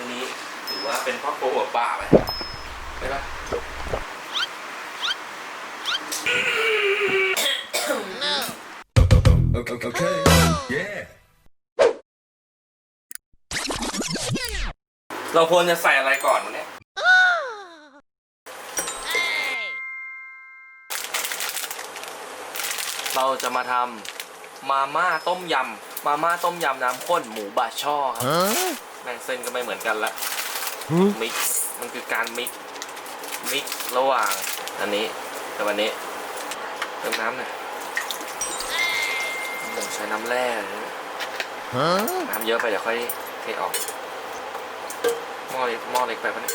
มื้อนี้ ถือว่าเป็นครอบครัวหัวป่าไปได้ปะ Okay. okay. Yeah. เราควรจะใส่อะไรก่อนวันเนี้ยเราจะมาทำมาม่าต้มยำ มาม่าต้มยำน้ำข้นหมูบาช่อครับแม่งเส้นก็ไม่เหมือนกันละมิกซ์มันคือการมิกซ์มิกซ์ระหว่างอันนี้กับอันนี้เติมน้ำหน่อยอืมใช้น้ำแร่เลยนะน้ำเยอะไปเดี๋ยวค่อยเทออกหม้อเล็กหม้อเล็กไปปะเนี่ย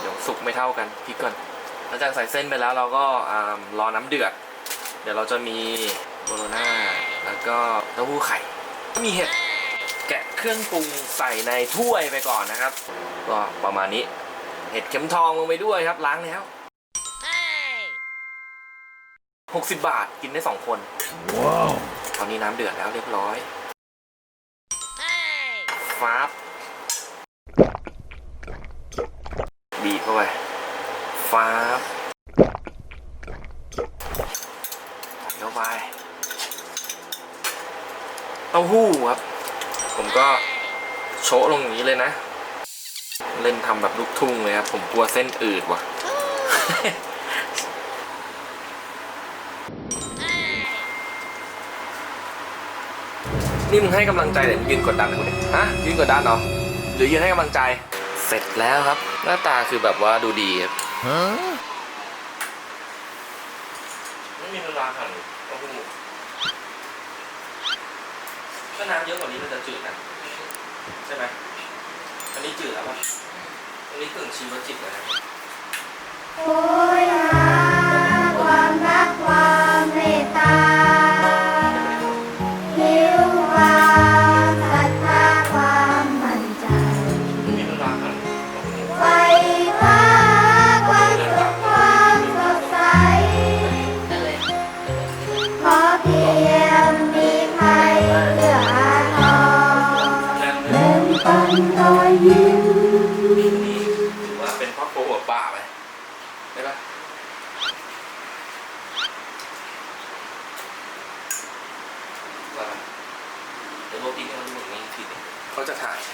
เดี๋ยวสุกไม่เท่ากันพริกก่อนหลังจากใส่เส้นไปแล้วเราก็อ่ารอน้ำเดือด เดี๋ยวเราจะมีโบโลน่า แล้วก็เต้าหู้ไข่ มีเห็ดแกะเครื่องปรุงใส่ในถ้วยไปก่อนนะครับ ก็ประมาณนี้ เห็ดเข็มทองลงไปด้วยครับล้างแล้ว60 บาทกินได้ 2 คน Wow. ตอนนี้น้ำเดือดแล้วเรียบร้อยฟ้าบบีบเข้าไปฟ้าบใส่เข้าไป เต้าหู้ครับ ผมก็โชะลงอย่างนี้เลยนะ เล่นทำแบบลูกทุ่งเลยครับ ผมกลัวเส้นอืดว่ะ นี่มึงให้กำลังใจหรือมึงยืนกดดันกูเนี่ยฮะยืนกดดันเหรอหรือยืนให้กำลังใจ เสร็จแล้วครับ หน้าตาคือแบบว่าดูดีครับ Huh? ไม่มีเวลาหั่นเต้าหู้ ถ้าน้ำเยอะกว่านี้มันจะจืดนะใช่ไหมอันนี้จืดแล้วป่ะอันนี้กึ่งชีวจิตเลยนะ ทีหนึงเขาจะถ่าย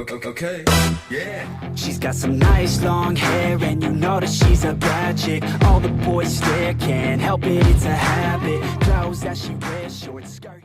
Okay. okay. Yeah. She's got some nice long hair and you know that she's a bad chick All the boys stare, can't help it, it's a habit Clothes that she wears, short skirt